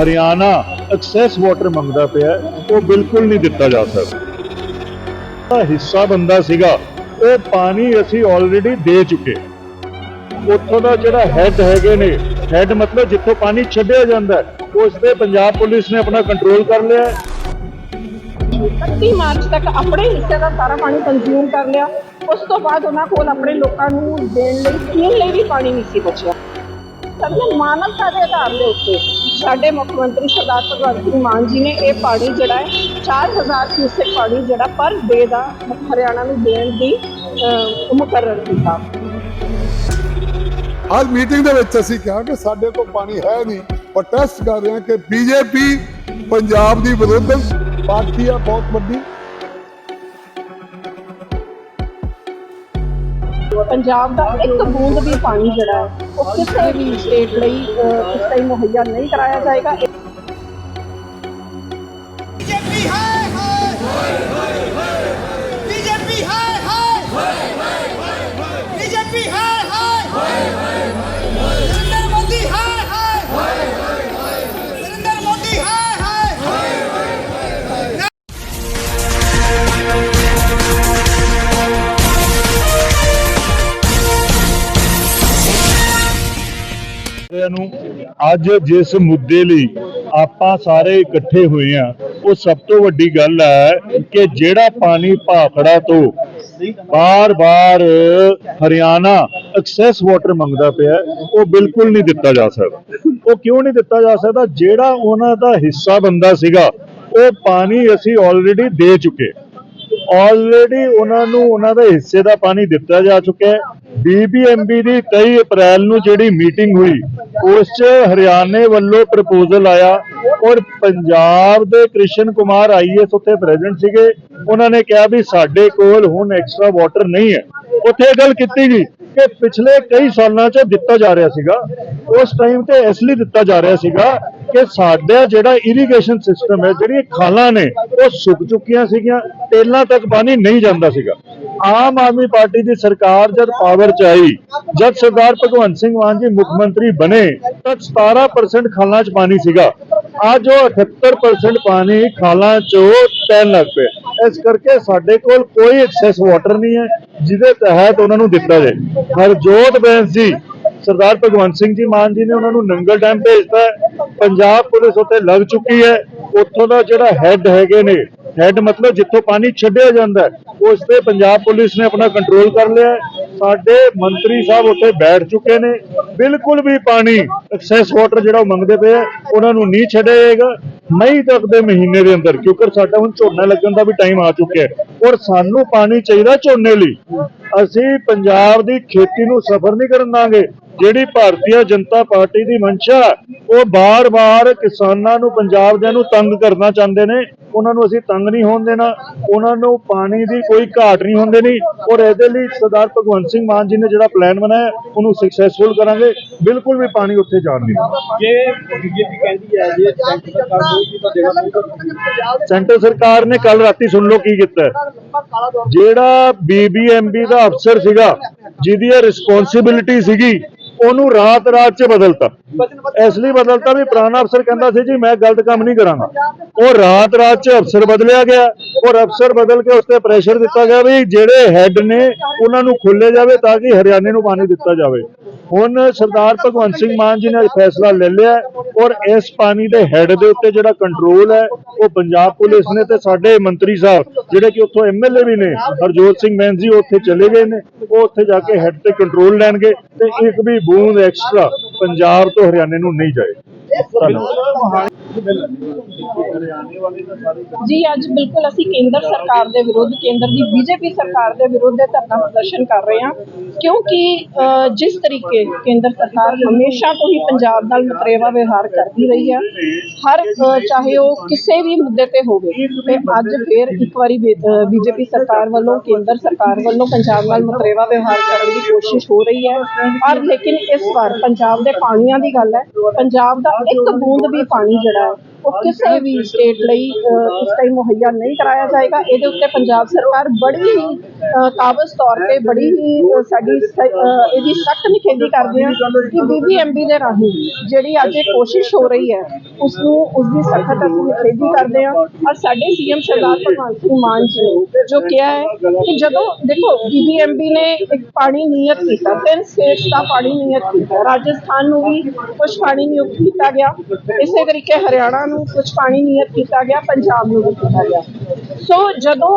Haryana access water ਮੰਗਦਾ ਪਿਆ ਉਹ ਬਿਲਕੁਲ ਨਹੀਂ ਦਿੱਤਾ ਜਾ ਸਕਦਾ। ਜਿਹੜਾ ਹਿੱਸਾ ਬੰਦਾ ਸੀਗਾ, ਉਹ ਪਾਣੀ ਅਸੀਂ ਆਲਰੇਡੀ ਦੇ ਚੁੱਕੇ ਉੱਥੋਂ ਦਾ ਜਿਹੜਾ ਹੈੱਡ ਹੈਗੇ ਨੇ ਹੈੱਡ ਮਤਲਬ ਜਿੱਥੋਂ ਪਾਣੀ ਛੱਡਿਆ ਜਾਂਦਾ ਉਸ ਤੇ ਪੰਜਾਬ ਪੁਲਿਸ ਨੇ ਆਪਣਾ ਕੰਟਰੋਲ ਕਰ ਲਿਆ 31 ਮਾਰਚ ਤੱਕ ਆਪਣੇ ਹਿੱਸੇ ਦਾ ਸਾਰਾ ਪਾਣੀ ਕੰਜ਼ਿਊਮ ਕਰ ਲਿਆ। ਉਸ ਤੋਂ ਬਾਅਦ ਉਹਨਾਂ ਕੋਲ ਆਪਣੇ ਲੋਕਾਂ ਨੂੰ ਦੇਣ ਲਈ, ਪੀਣ ਲਈ ਵੀ ਪਾਣੀ ਨਹੀਂ ਸੀ ਬਚਿਆ। ਸਾਡੇ ਮਾਨਵਤਾ ਦੇ ਆਧਾਰ ਦੇ ਉੱਤੇ। ਸਾਡੇ ਮੁੱਖ ਮੰਤਰੀ ਸਰਦਾਰ ਭਗਵੰਤ ਸਿੰਘ ਮਾਨ ਜੀ ਨੇ ਇਹ ਪਾਣੀ ਜਿਹੜਾ ਹੈ 4000 ਕਿਊਸੈਕ ਪਾਣੀ ਜਿਹੜਾ ਪਰ ਡੇ ਦਾ ਹਰਿਆਣਾ ਨੂੰ ਦੇਣ ਦੀ ਅਹ, ਮੁਕਰਰ ਕੀਤਾ। ਅੱਜ ਮੀਟਿੰਗ ਦੇ ਵਿੱਚ ਅਸੀਂ ਕਿਹਾ ਕਿ ਸਾਡੇ ਕੋਲ ਪਾਣੀ ਹੈ ਨਹੀਂ। ਪ੍ਰੋਟੈਸਟ ਕਰ ਰਹੇ ਹਾਂ ਕਿ ਬੀਜੇਪੀ ਪੰਜਾਬ ਦੀ ਵਿਰੋਧ ਪਾਰਟੀ ਆ ਬਹੁਤ ਵੱਡੀ। ਪੰਜਾਬ ਦਾ ਇੱਕ ਬੂੰਦ ਵੀ ਪਾਣੀ ਜਿਹੜਾ ਉਹ ਕਿਸੇ ਵੀ ਸਟੇਟ ਲਈ ਇਸ ਟਾਈਮ ਮੁਹੱਈਆ ਨਹੀਂ ਕਰਾਇਆ ਜਾਏਗਾ। ਸਾਰਿਆਂ ਨੂੰ ਅੱਜ ਜਿਸ ਮੁੱਦੇ ਲਈ ਆਪਾਂ ਸਾਰੇ ਇਕੱਠੇ ਹੋਏ ਆ ਉਹ ਸਭ ਤੋਂ ਵੱਡੀ ਗੱਲ ਹੈ ਕਿ ਜਿਹੜਾ ਪਾਣੀ ਭਾਖੜਾ ਤੋਂ ਬਾਰ-ਬਾਰ ਹਰਿਆਣਾ ਐਕਸੈਸ ਵਾਟਰ ਮੰਗਦਾ ਪਿਆ, ਉਹ ਬਿਲਕੁਲ ਨਹੀਂ ਦਿੱਤਾ ਜਾ ਸਕਦਾ। ਉਹ ਕਿਉਂ ਨਹੀਂ ਦਿੱਤਾ ਜਾ ਸਕਦਾ? ਜਿਹੜਾ ਉਹਨਾਂ ਦਾ ਹਿੱਸਾ ਬੰਦਾ ਸੀਗਾ, ਉਹ ਪਾਣੀ ਅਸੀਂ ਆਲਰੇਡੀ ਦੇ ਚੁੱਕੇ। ਆਲਰੇਡੀ ਉਹਨਾਂ ਨੂੰ ਉਹਨਾਂ ਦੇ ਹਿੱਸੇ ਦਾ ਪਾਣੀ ਦਿੱਤਾ ਜਾ ਚੁੱਕਾ ਹੈ। ਬੀਬੀਐਮਬੀ ਦੀ 23 ਅਪ੍ਰੈਲ ਨੂੰ ਜਿਹੜੀ ਮੀਟਿੰਗ ਹੋਈ, ਉਸ 'ਚ ਹਰਿਆਣੇ ਵੱਲੋਂ ਪ੍ਰਪੋਜ਼ਲ ਆਇਆ ਔਰ ਪੰਜਾਬ ਦੇ ਕ੍ਰਿਸ਼ਨ ਕੁਮਾਰ ਆਈਐਸ ਉੱਥੇ ਪ੍ਰੈਜ਼ੈਂਟ ਸੀਗੇ। ਉਹਨਾਂ ਨੇ ਕਿਹਾ ਵੀ ਸਾਡੇ ਕੋਲ ਹੁਣ ਐਕਸਟਰਾ ਵਾਟਰ ਨਹੀਂ ਹੈ। ਉੱਥੇ ਇਹ ਗੱਲ ਕੀਤੀ ਗਈ ਕਿ ਪਿਛਲੇ ਕਈ ਸਾਲਾਂ 'ਚ ਦਿੱਤਾ ਜਾ ਰਿਹਾ ਸੀਗਾ, ਉਸ ਟਾਈਮ ਤੇ ਇਸ ਲਈ ਦਿੱਤਾ ਜਾ ਰਿਹਾ ਸੀਗਾ ਕਿ ਸਾਡਾ ਜਿਹੜਾ ਇਰੀਗੇਸ਼ਨ ਸਿਸਟਮ ਹੈ, ਜਿਹੜੀਆਂ ਖਾਲਾਂ ਨੇ, ਉਹ ਸੁੱਕ ਚੁੱਕੀਆਂ ਸੀਗੀਆਂ ਟੇਲਾਂ ਤੱਕ ਪਾਣੀ ਨਹੀਂ ਜਾਂਦਾ ਸੀਗਾ। ਆਮ ਆਦਮੀ ਪਾਰਟੀ ਦੀ ਸਰਕਾਰ ਜਦ ਪਾਵਰ 'ਚ ਆਈ, ਜਦ ਸਰਦਾਰ ਭਗਵੰਤ ਸਿੰਘ ਮਾਨ ਜੀ ਮੁੱਖ ਮੰਤਰੀ ਬਣੇ ਤਾਂ 17% ਖਾਲਾਂ 'ਚ ਪਾਣੀ ਸੀਗਾ। ਅੱਜ ਉਹ 78% ਪਾਣੀ ਖਾਲਾਂ 'ਚੋਂ ਪੈਣ ਲੱਗ ਪਿਆ ਇਸ ਕਰਕੇ ਸਾਡੇ ਕੋਲ ਕੋਈ ਐਕਸੈਸ ਵਾਟਰ ਨਹੀਂ ਹੈ ਜਿਹਦੇ ਤਹਿਤ ਉਹਨਾਂ ਨੂੰ ਦਿੱਤਾ ਜਾਏ। ਹਰਜੋਤ ਬੈਂਸ ਜੀ ਸਰਦਾਰ ਭਗਵੰਤ ਸਿੰਘ ਜੀ ਮਾਨ ਜੀ ਨੇ ਉਹਨਾਂ ਨੂੰ ਨੰਗਲ ਡੈਮ ਭੇਜਤਾ ਪੰਜਾਬ ਪੁਲਿਸ ਉੱਥੇ ਲੱਗ ਚੁੱਕੀ ਹੈ। ਉੱਥੋਂ ਦਾ ਜਿਹੜਾ ਹੈੱਡ ਹੈਗੇ ਨੇ ਹੈੱਡ ਮਤਲਬ ਜਿੱਥੋਂ ਪਾਣੀ ਛੱਡਿਆ ਜਾਂਦਾ ਹੈ, ਉਸ ਤੇ ਪੰਜਾਬ ਪੁਲਿਸ ਨੇ ਆਪਣਾ ਕੰਟਰੋਲ ਕਰ ਲਿਆ ਸਾਡੇ ਮੰਤਰੀ ਸਾਹਿਬ ਉੱਥੇ ਬੈਠ ਚੁੱਕੇ ਨੇ। ਬਿਲਕੁਲ ਵੀ ਪਾਣੀ ਐਕਸੈਸ ਵਾਟਰ ਜਿਹੜਾ ਉਹ ਮੰਗਦੇ ਪਏ ਆ, ਉਹਨਾਂ ਨੂੰ ਨਹੀਂ ਛੱਡਿਆ ਜਾਏਗਾ ਮਈ ਤੱਕ ਦੇ ਮਹੀਨੇ ਦੇ ਅੰਦਰ ਕਿਉਂਕਿ ਸਾਡਾ ਹੁਣ ਝੋਨਾ ਲੱਗਣ ਦਾ ਵੀ ਟਾਈਮ ਆ ਚੁੱਕਿਆ ਹੈ। ਔਰ ਸਾਨੂੰ ਪਾਣੀ ਚਾਹੀਦਾ ਝੋਨੇ ਲਈ। ਅਸੀਂ ਪੰਜਾਬ ਦੀ ਖੇਤੀ ਨੂੰ ਸਫਰ ਨਹੀਂ ਕਰਨ ਦਾਂਗੇ। ਜਿਹੜੀ ਭਾਰਤੀ ਜਨਤਾ ਪਾਰਟੀ ਦੀ ਮਨਸ਼ਾ ਉਹ ਬਾਰ-ਬਾਰ ਕਿਸਾਨਾਂ ਨੂੰ ਪੰਜਾਬ ਦੇ ਨੂੰ ਤੰਗ ਕਰਨਾ ਚਾਹੁੰਦੇ ਨੇ। ਉਹਨਾਂ ਨੂੰ ਅਸੀਂ ਤੰਗ ਨਹੀਂ ਹੋਣ ਦੇਣਾ। ਉਹਨਾਂ ਨੂੰ ਪਾਣੀ ਦੀ ਕੋਈ ਘਾਟ ਨਹੀਂ ਹੁੰਦੇ ਨਹੀਂ ਔਰ ਇਹਦੇ ਲਈ ਸਰਦਾਰ ਭਗਵੰਤ ਸਿੰਘ ਮਾਨ ਜੀ ਨੇ ਜਿਹੜਾ ਪਲਾਨ ਬਣਾਇਆ ਉਹਨੂੰ ਸਕਸੈਸਫੁਲ ਕਰਾਂਗੇ। ਬਿਲਕੁਲ ਵੀ ਪਾਣੀ ਉੱਥੇ ਜਾਣ ਨਹੀਂ ਦੇਣਾ। ਜੇ ਬੀਜੇਪੀ ਕਹਿੰਦੀ ਹੈ ਜੇ ਸੈਂਟਰ ਸਰਕਾਰ ਕੋਈ ਤਾਂ ਦੇਣਾ ਨਹੀਂ ਸੈਂਟਰ ਸਰਕਾਰ ਨੇ ਕੱਲ ਰਾਤੀ ਸੁਣ ਲਓ ਕੀ ਕੀਤਾ। ਜਿਹੜਾ ਬੀਬੀਐਮਬੀ ਦਾ ਅਫਸਰ ਸੀਗਾ ਜਿਹਦੀ ਇਹ ਰਿਸਪੌਂਸਿਬਿਲਿਟੀ ਸੀਗੀ ਉਹਨੂੰ ਰਾਤ ਰਾਤ 'ਚ ਬਦਲਤਾ। ਇਸ ਲਈ ਬਦਲਤਾ ਵੀ ਪੁਰਾਣਾ ਅਫਸਰ ਕਹਿੰਦਾ ਸੀ ਜੀ ਮੈਂ ਗਲਤ ਕੰਮ ਨਹੀਂ ਕਰਾਂਗਾ। ਉਹ ਰਾਤ ਰਾਤ 'ਚ ਅਫਸਰ ਬਦਲਿਆ ਗਿਆ। ਔਰ ਅਫਸਰ ਬਦਲ ਕੇ ਉਸ ਤੇ ਪ੍ਰੈਸ਼ਰ ਦਿੱਤਾ ਗਿਆ ਵੀ ਜਿਹੜੇ ਹੈੱਡ ਨੇ ਉਹਨਾਂ ਨੂੰ ਖੁੱਲੇ ਜਾਵੇ ਤਾਂ ਕਿ ਹਰਿਆਣੇ ਨੂੰ ਪਾਣੀ ਦਿੱਤਾ ਜਾਵੇ। ਹੁਣ ਸਰਦਾਰ ਭਗਵੰਤ ਸਿੰਘ ਮਾਨ ਜੀ ਨੇ ਫੈਸਲਾ ਲੈ ਲਿਆ ਔਰ ਇਸ ਪਾਣੀ ਦੇ ਹੈੱਡ ਦੇ ਉੱਤੇ ਜਿਹੜਾ ਕੰਟਰੋਲ ਹੈ ਉਹ ਪੰਜਾਬ ਪੁਲਿਸ ਨੇ ਤੇ ਸਾਡੇ ਮੰਤਰੀ ਸਾਹਿਬ ਜਿਹੜੇ ਕਿ ਉੱਥੋਂ ਐਮਐਲਏ ਵੀ ਨੇ ਹਰਜੋਤ ਸਿੰਘ ਉਹ ਉੱਥੇ ਚਲੇ ਗਏ ਨੇ। ਉਹ ਉੱਥੇ ਜਾ ਕੇ ਹੈੱਡ ਤੇ ਕੰਟਰੋਲ ਲੈਣਗੇ ਤੇ ਇੱਕ ਵੀ ਬੂੰਦ ਐਕਸਟਰਾ ਪੰਜਾਬ ਤੋਂ ਹਰਿਆਣੇ ਨੂੰ ਨਹੀਂ ਜਾਏ। ਧੰਨਵਾਦ। ਜੀ, ਅੱਜ ਬਿਲਕੁਲ ਅਸੀਂ ਕੇਂਦਰ ਸਰਕਾਰ ਦੇ ਵਿਰੁੱਧ, ਕੇਂਦਰ ਦੀ ਬੀਜੇਪੀ ਸਰਕਾਰ ਦੇ ਵਿਰੁੱਧ ਧਰਨਾ ਪ੍ਰਦਰਸ਼ਨ ਕਰ ਰਹੇ ਹਾਂ। ਕਿਉਂਕਿ ਜਿਸ ਤਰੀਕੇ ਕੇਂਦਰ ਸਰਕਾਰ ਹਮੇਸ਼ਾ ਤੋਂ ਹੀ ਪੰਜਾਬ ਨਾਲ ਮਤਰੇਵਾ ਵਿਵਹਾਰ ਕਰਦੀ ਰਹੀ ਹੈ ਹਰ ਚਾਹੇ ਉਹ ਕਿਸੇ ਵੀ ਮੁੱਦੇ ਤੇ ਹੋਵੇ, ਤੇ ਅੱਜ ਫੇਰ ਇੱਕ ਵਾਰੀ ਬੀਜੇਪੀ ਸਰਕਾਰ ਵੱਲੋਂ, ਕੇਂਦਰ ਸਰਕਾਰ ਵੱਲੋਂ ਪੰਜਾਬ ਨਾਲ ਮਤਰੇਵਾ ਵਿਵਹਾਰ ਕਰਨ ਦੀ ਕੋਸ਼ਿਸ਼ ਹੋ ਰਹੀ ਹੈ। ਔਰ ਲੇਕਿਨ ਇਸ ਵਾਰ ਪੰਜਾਬ ਦੇ ਪਾਣੀਆਂ ਦੀ ਗੱਲ ਹੈ, ਪੰਜਾਬ ਦਾ ਇੱਕ ਬੂੰਦ ਵੀ ਪਾਣੀ ਜਿਹੜਾ ਹੈ ਉਹ ਕਿਸੇ ਵੀ ਸਟੇਟ ਲਈ ਇਸ ਟਾਈਮ ਮੁਹੱਈਆ ਨਹੀਂ ਕਰਾਇਆ ਜਾਏਗਾ। ਇਹਦੇ ਉੱਤੇ ਪੰਜਾਬ ਸਰਕਾਰ ਬੜੀ ਹੀ ਕਾਬਜ਼ ਤੌਰ ਤੇ ਬੜੀ ਹੀ ਸਾਡੀ ਇਹਦੀ ਸਖਤ ਨਿਖੇਧੀ ਕਰਦੇ ਹਾਂ ਕਿ ਬੀਬੀਐਮਬੀ ਦੇ ਰਾਹੀਂ ਜਿਹੜੀ ਅੱਜ ਇਹ ਕੋਸ਼ਿਸ਼ ਹੋ ਰਹੀ ਹੈ ਉਸ ਨੂੰ ਉਸ ਦੀ ਸਖਤ ਅਸੀਂ ਨਿਖੇਧੀ ਕਰਦੇ ਹਾਂ। ਔਰ ਸਾਡੇ ਸੀਐਮ ਸਰਦਾਰ ਭਗਵੰਤ ਸਿੰਘ ਮਾਨ ਜੀ ਨੇ ਜੋ ਕਿਹਾ ਹੈ ਕਿ ਜਦੋਂ ਦੇਖੋ ਬੀਬੀਐਮਬੀ ਨੇ ਇੱਕ ਪਾਣੀ ਨਿਯਤ ਕੀਤਾ ਤਿੰਨ ਸਟੇਟਸ ਦਾ ਪਾਣੀ ਨਿਯਤ ਕੀਤਾ ਰਾਜਸਥਾਨ ਨੂੰ ਵੀ ਕੁਝ ਪਾਣੀ ਨਿਯੁਕਤ ਕੀਤਾ ਗਿਆ। ਇਸੇ ਤਰੀਕੇ ਹਰਿਆਣਾ ਨੂੰ ਕੁਝ ਪਾਣੀ ਨਿਯਤ ਕੀਤਾ ਗਿਆ, ਪੰਜਾਬ ਨੂੰ ਵੀ ਕੀਤਾ ਗਿਆ। ਸੋ ਜਦੋਂ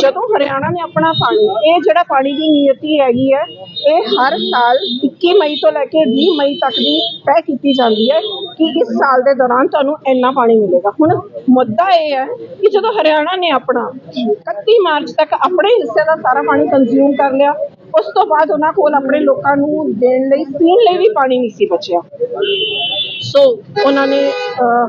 ਜਦੋਂ ਹਰਿਆਣਾ ਨੇ ਆਪਣਾ ਪਾਣੀ, ਇਹ ਜਿਹੜਾ ਪਾਣੀ ਦੀ ਨਿਯਤੀ ਹੈਗੀ ਹੈ, ਇਹ ਹਰ ਸਾਲ 21 ਮਈ ਤੋਂ ਲੈ ਕੇ 20 ਮਈ ਤੱਕ ਦੀ ਤੈਅ ਕੀਤੀ ਜਾਂਦੀ ਹੈ ਕਿ ਇਸ ਸਾਲ ਦੇ ਦੌਰਾਨ ਤੁਹਾਨੂੰ ਇੰਨਾ ਪਾਣੀ ਮਿਲੇਗਾ। ਹੁਣ ਮੁੱਦਾ ਇਹ ਹੈ ਕਿ ਜਦੋਂ ਹਰਿਆਣਾ ਨੇ ਆਪਣਾ 31 ਮਾਰਚ ਤੱਕ ਆਪਣੇ ਹਿੱਸੇ ਦਾ ਸਾਰਾ ਪਾਣੀ ਕੰਜ਼ਿਊਮ ਕਰ ਲਿਆ, ਉਸ ਤੋਂ ਬਾਅਦ ਉਹਨਾਂ ਕੋਲ ਆਪਣੇ ਲੋਕਾਂ ਨੂੰ ਦੇਣ ਲਈ, ਪੀਣ ਲਈ ਵੀ ਪਾਣੀ ਨਹੀਂ ਸੀ ਬਚਿਆ। ਸੋ ਉਹਨਾਂ ਨੇ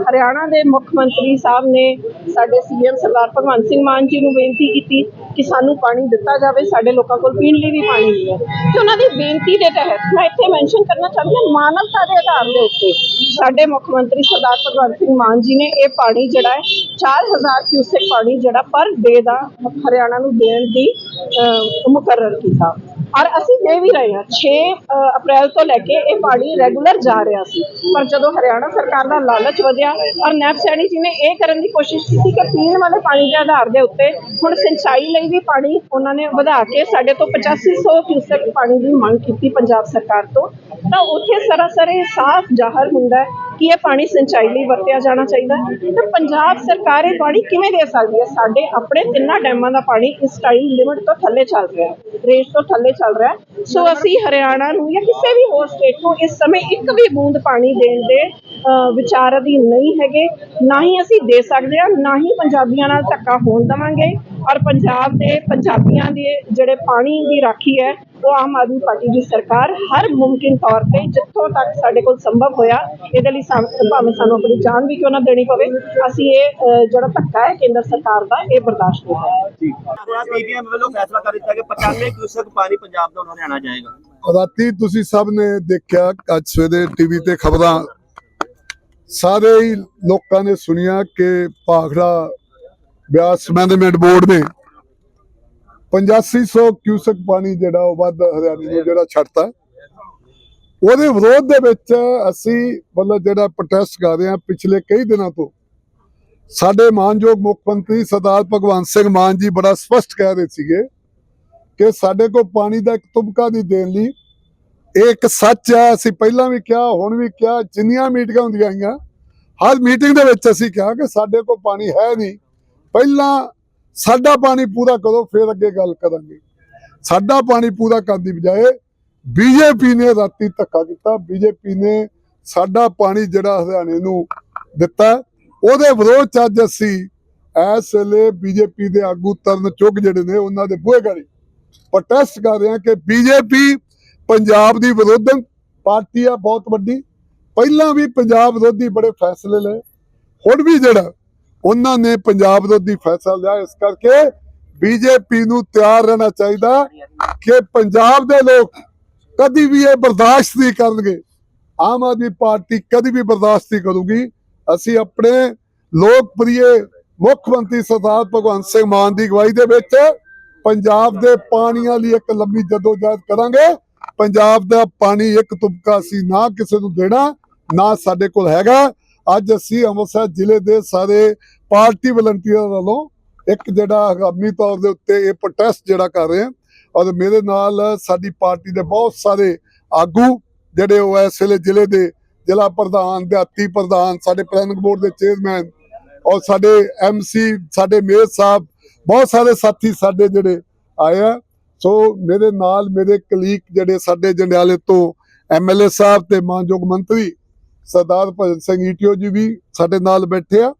ਹਰਿਆਣਾ ਦੇ ਮੁੱਖ ਮੰਤਰੀ ਸਾਹਿਬ ਨੇ ਸਾਡੇ ਸੀਐਮ ਸਰਦਾਰ ਭਗਵੰਤ ਸਿੰਘ ਮਾਨ ਜੀ ਨੂੰ ਬੇਨਤੀ ਕੀਤੀ ਕਿ ਸਾਨੂੰ ਪਾਣੀ ਦਿੱਤਾ ਜਾਵੇ ਸਾਡੇ ਲੋਕਾਂ ਕੋਲ ਪੀਣ ਲਈ ਵੀ ਪਾਣੀ ਨਹੀਂ ਹੈ। ਤੇ ਉਹਨਾਂ ਦੀ ਬੇਨਤੀ ਦੇ ਤਹਿਤ ਮੈਂ ਇੱਥੇ ਮੈਂਸ਼ਨ ਕਰਨਾ ਚਾਹੁੰਦੀ ਹਾਂ ਮਾਨਵਤਾ ਦੇ ਆਧਾਰ ਦੇ ਉੱਤੇ ਸਾਡੇ ਮੁੱਖ ਮੰਤਰੀ ਸਰਦਾਰ ਭਗਵੰਤ ਸਿੰਘ ਮਾਨ ਜੀ ਨੇ ਇਹ ਪਾਣੀ ਜਿਹੜਾ ਹੈ 4000 ਕਿਊਸੈਕ ਪਾਣੀ ਜਿਹੜਾ ਪਰ ਡੇ ਦਾ ਹਰਿਆਣਾ ਨੂੰ ਦੇਣ ਦੀ ਅਹ, ਮੁਕਰਰ ਕੀਤਾ। ਔਰ ਅਸੀਂ ਦੇ ਵੀ ਰਹੇ ਹਾਂ 6 ਅਪ੍ਰੈਲ ਤੋਂ ਲੈ ਕੇ ਇਹ ਪਾਣੀ ਰੈਗੂਲਰ ਜਾ ਰਿਹਾ ਸੀ। ਪਰ ਜਦੋਂ ਹਰਿਆਣਾ ਸਰਕਾਰ ਦਾ ਲਾਲਚ ਵਧਿਆ ਔਰ ਨੈਬ ਸੈਣੀ ਜੀ ਨੇ ਇਹ ਕਰਨ ਦੀ ਕੋਸ਼ਿਸ਼ ਕੀਤੀ ਕਿ ਪੀਣ ਵਾਲੇ ਪਾਣੀ ਦੇ ਆਧਾਰ ਦੇ ਉੱਤੇ ਹੁਣ ਸਿੰਚਾਈ ਲਈ ਵੀ ਪਾਣੀ ਉਹਨਾਂ ਨੇ ਵਧਾ ਕੇ ਸਾਡੇ ਤੋਂ 8500 ਕਿਊਸੈਕ ਪਾਣੀ ਦੀ ਮੰਗ ਕੀਤੀ ਪੰਜਾਬ ਸਰਕਾਰ ਤੋਂ। ਤਾਂ ਉੱਥੇ ਸਰਾਸਰ ਇਹ ਸਾਫ਼ ਜ਼ਾਹਰ ਹੁੰਦਾ ਹੈ। ਕਿ ਇਹ ਪਾਣੀ ਸਿੰਚਾਈ ਲਈ ਵਰਤਿਆ ਜਾਣਾ ਚਾਹੀਦਾ ਹੈ? ਤੇ ਪੰਜਾਬ ਸਰਕਾਰ ਇਹ ਪਾਣੀ ਕਿਵੇਂ ਦੇ ਸਕਦੀ ਹੈ? ਸਾਡੇ ਆਪਣੇ ਤਿੰਨਾਂ ਡੈਮਾਂ ਦਾ ਪਾਣੀ ਇਸ ਟਾਈਮ ਲਿਮਟ ਤੋਂ ਥੱਲੇ ਚੱਲ ਰਿਹਾ ਹੈ ਰੇਟ ਤੋਂ ਥੱਲੇ ਚੱਲ ਰਿਹਾ ਹੈ। ਸੋ ਅਸੀਂ ਹਰਿਆਣਾ ਨੂੰ ਜਾਂ ਕਿਸੇ ਵੀ ਹੋਰ ਸਟੇਟ ਨੂੰ ਇਸ ਸਮੇਂ ਇੱਕ ਵੀ ਬੂੰਦ ਪਾਣੀ ਦੇਣ ਦੇ ਵਿਚਾਰ ਅਧੀਨ ਨਹੀਂ ਹੈਗੇ। ਨਾ ਹੀ ਅਸੀਂ ਦੇ ਸਕਦੇ ਹਾਂ, ਨਾ ਹੀ ਪੰਜਾਬੀਆਂ ਨਾਲ ਧੱਕਾ ਹੋਣ ਦੇਵਾਂਗੇ। ਔਰ ਪੰਜਾਬ ਦੇ ਪੰਜਾਬੀਆਂ ਦੇ ਜਿਹੜੇ ਪਾਣੀ ਦੀ ਰਾਖੀ ਹੈ ਉਹ ਆਮ ਆਦਮੀ ਪਾਰਟੀ ਦੀ ਸਰਕਾਰ ਹਰ ਮੁਮਕਿਨ ਤੌਰ ਤੇ ਜਿੱਥੋਂ ਤੱਕ ਸਾਡੇ ਕੋਲ ਸੰਭਵ ਹੋਇਆ ਇਹਦੇ ਲਈ ਸਾਨ- ਭਾਵੇਂ ਸਾਨੂੰ ਆਪਣੀ ਜਾਨ ਵੀ ਕਿਉਂ ਨਾ ਦੇਣੀ ਪਵੇ ਅਸੀਂ ਇਹ ਜਿਹੜਾ ਧੱਕਾ ਹੈ ਕੇਂਦਰ ਸਰਕਾਰ ਦਾ ਇਹ ਬਰਦਾਸ਼ਤ ਨਹੀਂ ਕਰਾਂਗੇ। ਪੀਬੀਐਮ ਵੱਲੋਂ ਫੈਸਲਾ ਕਰ ਦਿੱਤਾ ਕਿ 95 ਕਿਊਸੈਕ ਪਾਣੀ ਪੰਜਾਬ ਦਾ ਹਰਿਆਣਾ ਜਾਏਗਾ। ਰਾਤੀ ਤੁਸੀਂ ਸਭ ਨੇ ਦੇਖਿਆ ਅੱਜ ਸਵੇਰੇ ਟੀਵੀ ਤੇ ਖਬਰਾਂ ਸਾਰੇ ਹੀ ਲੋਕਾਂ ਨੇ ਸੁਣਿਆ ਕਿ ਭਾਖੜਾ ਬਿਆਸ ਮੈਨੇਜਮੈਂਟ ਬੋਰਡ ਨੇ 8500 ਕਿਊਸਕ ਪਾਣੀ ਜਿਹੜਾ ਉਹ ਵੱਧ ਹਰਿਆਣੇ ਨੂੰ ਜਿਹੜਾ ਛੱਡਤਾ। ਉਹਦੇ ਵਿਰੋਧ ਦੇ ਵਿੱਚ ਅਸੀਂ ਮਤਲਬ ਜਿਹੜਾ ਪ੍ਰੋਟੈਸਟ ਕਰ ਰਹੇ ਹਾਂ ਪਿਛਲੇ ਕਈ ਦਿਨਾਂ ਤੋਂ। ਸਾਡੇ ਮਾਨਯੋਗ ਮੁੱਖ ਮੰਤਰੀ ਸਰਦਾਰ ਭਗਵੰਤ ਸਿੰਘ ਮਾਨ ਜੀ ਬੜਾ ਸਪਸ਼ਟ ਕਹਿ ਰਹੇ ਸੀਗੇ ਕਿ ਸਾਡੇ ਕੋਲ ਪਾਣੀ ਦਾ ਇੱਕ ਤੁਬਕਾ ਨਹੀਂ ਦੇਣ ਲਈ। ਇਹ ਇੱਕ ਸੱਚ ਹੈ, ਅਸੀਂ ਪਹਿਲਾਂ ਵੀ ਕਿਹਾ, ਹੁਣ ਵੀ ਕਿਹਾ, ਜਿੰਨੀਆਂ ਮੀਟਿੰਗਾਂ ਹੁੰਦੀਆਂ ਆਈਆਂ, ਹਰ ਮੀਟਿੰਗ ਦੇ ਵਿੱਚ ਅਸੀਂ ਕਿਹਾ ਕਿ ਸਾਡੇ ਕੋਲ ਪਾਣੀ ਹੈ ਨਹੀਂ। ਪਹਿਲਾਂ ਸਾਡਾ ਪਾਣੀ ਪੂਰਾ ਕਰੋ, ਫਿਰ ਅੱਗੇ ਗੱਲ ਕਰਾਂਗੇ। ਸਾਡਾ ਪਾਣੀ ਪੂਰਾ ਕਰਨ ਦੀ ਬਜਾਏ ਬੀਜੇਪੀ ਨੇ ਰਾਤੀ ਧੱਕਾ ਕੀਤਾ। ਬੀਜੇਪੀ ਨੇ ਸਾਡਾ ਪਾਣੀ ਜਿਹੜਾ ਹਰਿਆਣੇ ਨੂੰ ਦਿੱਤਾ। ਉਹਦੇ ਵਿਰੋਧ ਚ ਅੱਜ ਅਸੀਂ ਇਸ ਵੇਲੇ ਬੀਜੇਪੀ ਦੇ ਆਗੂ ਤਰਨ ਚੁੱਗ ਜਿਹੜੇ ਨੇ, ਉਹਨਾਂ ਦੇ ਬੂਹੇ ਗਾੜੀ ਪ੍ਰੋਟੈਸਟ ਕਰ ਰਹੇ ਹਾਂ ਕਿ ਬੀਜੇਪੀ ਪੰਜਾਬ ਦੀ ਵਿਰੋਧਨ ਪਾਰਟੀ ਆ, ਬਹੁਤ ਵੱਡੀ। ਪਹਿਲਾਂ ਵੀ ਪੰਜਾਬ ਵਿਰੋਧੀ ਬੜੇ ਫੈਸਲੇ ਲਏ। ਹੁਣ ਵੀ ਜਿਹੜਾ ਉਹਨਾਂ ਨੇ ਪੰਜਾਬ ਵਿਰੋਧੀ ਫੈਸਲਾ ਲਿਆ। ਇਸ ਕਰਕੇ ਬੀਜੇਪੀ ਨੂੰ ਤਿਆਰ ਰਹਿਣਾ ਚਾਹੀਦਾ ਕਿ ਪੰਜਾਬ ਦੇ ਲੋਕ ਕਦੀ ਵੀ ਇਹ ਬਰਦਾਸ਼ਤ ਨਹੀਂ ਕਰਨਗੇ। ਆਮ ਆਦਮੀ ਪਾਰਟੀ ਕਦੀ ਵੀ ਬਰਦਾਸ਼ਤ ਨਹੀਂ ਕਰੂਗੀ। ਅਸੀਂ ਆਪਣੇ ਲੋਕ ਪ੍ਰਿਯ ਮੁੱਖ ਮੰਤਰੀ ਸਰਦਾਰ ਭਗਵੰਤ ਸਿੰਘ ਮਾਨ ਦੀ ਅਗਵਾਈ ਦੇ ਵਿੱਚ ਪੰਜਾਬ ਦੇ ਪਾਣੀਆਂ ਲਈ ਇੱਕ ਲੰਮੀ ਜਦੋਜਹਿਦ ਕਰਾਂਗੇ। ਪੰਜਾਬ ਦਾ ਪਾਣੀ ਇੱਕ ਤੁਪਕਾ ਸੀ ਨਾ ਕਿਸੇ ਨੂੰ ਦੇਣਾ, ਨਾ ਸਾਡੇ ਕੋਲ ਹੈਗਾ। ਅੱਜ ਅਸੀਂ ਅੰਮ੍ਰਿਤਸਰ ਜ਼ਿਲ੍ਹੇ ਦੇ ਸਾਰੇ ਪਾਰਟੀ ਵਲੰਟੀਅਰ ਵੱਲੋਂ ਇੱਕ ਜਿਹੜਾ ਹੰਗਾਮੀ ਤੌਰ ਦੇ ਉੱਤੇ ਇਹ ਪ੍ਰੋਟੈਸਟ ਜਿਹੜਾ ਕਰ ਰਹੇ ਹਾਂ, ਔਰ ਮੇਰੇ ਨਾਲ ਸਾਡੀ ਪਾਰਟੀ ਦੇ ਬਹੁਤ ਸਾਰੇ ਆਗੂ ਜਿਹੜੇ ਉਹ ਇਸ ਵੇਲੇ ਜ਼ਿਲ੍ਹੇ ਦੇ ਜ਼ਿਲ੍ਹਾ ਪ੍ਰਧਾਨ, ਦਿਹਾਤੀ ਪ੍ਰਧਾਨ, ਸਾਡੇ ਪਲੈਨਿੰਗ ਬੋਰਡ ਦੇ ਚੇਅਰਮੈਨ ਔਰ ਸਾਡੇ ਐਮਸੀ ਸਾਡੇ ਮੇਅਰ ਸਾਹਿਬ, ਬਹੁਤ ਸਾਰੇ ਸਾਥੀ ਸਾਡੇ ਜਿਹੜੇ ਆਏ ਆ। ਸੋ ਮੇਰੇ ਨਾਲ ਮੇਰੇ ਕਲੀਕ ਜਿਹੜੇ ਸਾਡੇ ਜੰਡਿਆਲੇ ਤੋਂ ਐਮਐਲਏ ਸਾਹਿਬ ਤੇ ਮਾਨਯੋਗ ਮੰਤਰੀ ਸਰਦਾਰ ਭਜਨ ਸਿੰਘ ਈਟੀਓ ਜੀ ਵੀ ਸਾਡੇ ਨਾਲ ਬੈਠੇ ਆ।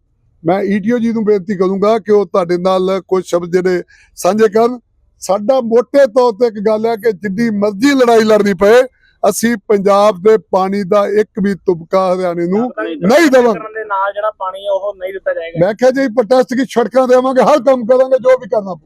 ਮੈਂ ਈਟੀਓ ਜੀ ਨੂੰ ਬੇਨਤੀ ਕਰੂੰਗਾ ਕਿ ਉਹ ਤੁਹਾਡੇ ਨਾਲ ਕੁਝ ਸ਼ਬਦ ਜਿਹੜੇ ਸਾਂਝੇ ਕਰਨ। ਸਾਡਾ ਮੋٹے ਤੌਰ ਤੇ ਇੱਕ ਗੱਲ ਹੈ ਕਿ ਜਿੱਡੀ ਮਰਜ਼ੀ ਲੜਾਈ ਲੜਨੀ ਪਏ ਅਸੀਂ ਪੰਜਾਬ ਦੇ ਪਾਣੀ ਦਾ ਇੱਕ ਵੀ ਤੁਬਕਾ ਹਰਿਆਣੇ ਨੂੰ ਨਹੀਂ ਦੇਵਾਂਗੇ। ਨਾਲ ਜਿਹੜਾ ਪਾਣੀ ਹੈ ਉਹ ਨਹੀਂ ਦਿੱਤਾ ਜਾਏਗਾ। ਮੈਂ ਕਿਹਾ ਜੀ ਪ੍ਰੋਟੈਸਟ ਕੀ ਛੜਕਾਂ ਦੇਵਾਂਗੇ ਹਰ ਕੰਮ ਕਰਾਂਗੇ ਜੋ ਵੀ ਕਰਨਾ